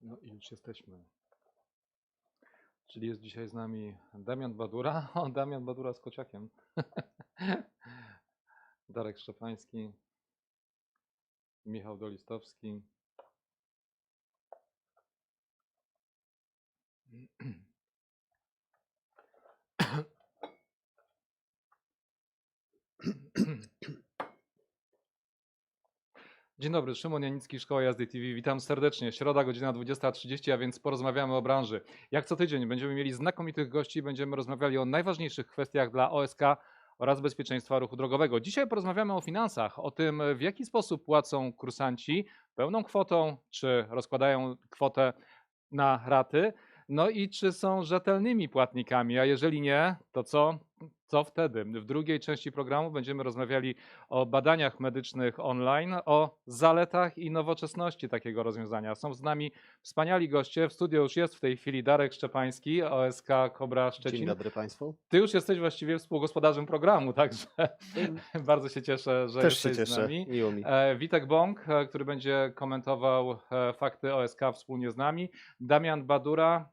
No i już jesteśmy. Czyli jest dzisiaj z nami Damian Badura. O, Damian Badura z kociakiem. Darek Szczepański. Michał Dolistowski. Dzień dobry, Szymon Janicki, Szkoła Jazdy TV. Witam serdecznie. Środa, godzina 20.30, a więc porozmawiamy o branży. Jak co tydzień będziemy mieli znakomitych gości, będziemy rozmawiali o najważniejszych kwestiach dla OSK oraz bezpieczeństwa ruchu drogowego. Dzisiaj porozmawiamy o finansach, o tym w jaki sposób płacą kursanci pełną kwotą, czy rozkładają kwotę na raty, no i czy są rzetelnymi płatnikami, a jeżeli nie, to co? Co wtedy? W drugiej części programu będziemy rozmawiali o badaniach medycznych online, o zaletach i nowoczesności takiego rozwiązania. Są z nami wspaniali goście. W studio już jest w tej chwili Darek Szczepański, OSK Kobra Szczecin. Dzień dobry Państwu. Ty już jesteś właściwie współgospodarzem programu, także bardzo się cieszę, że Też się jesteś z cieszę, nami. miło mi. E, Witek Bąk, e, który będzie komentował e, fakty OSK wspólnie z nami. Damian Badura,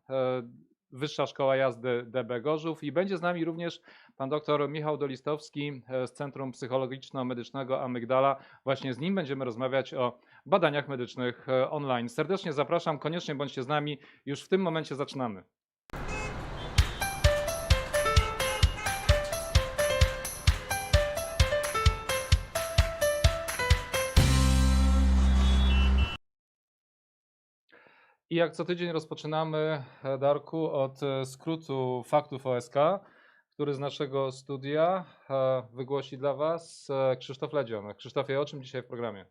Wyższa Szkoła Jazdy DB Gorzów i będzie z nami również pan doktor Michał Dolistowski e, z Centrum Psychologiczno-Medycznego Amygdala. Właśnie z nim będziemy rozmawiać o badaniach medycznych e, online. Serdecznie zapraszam, koniecznie bądźcie z nami. Już w tym momencie zaczynamy. I jak co tydzień rozpoczynamy, e, Darku, od e, skrótu faktów OSK, który z naszego studia e, wygłosi dla Was Krzysztof Ledzion. Krzysztofie, o czym dzisiaj w programie?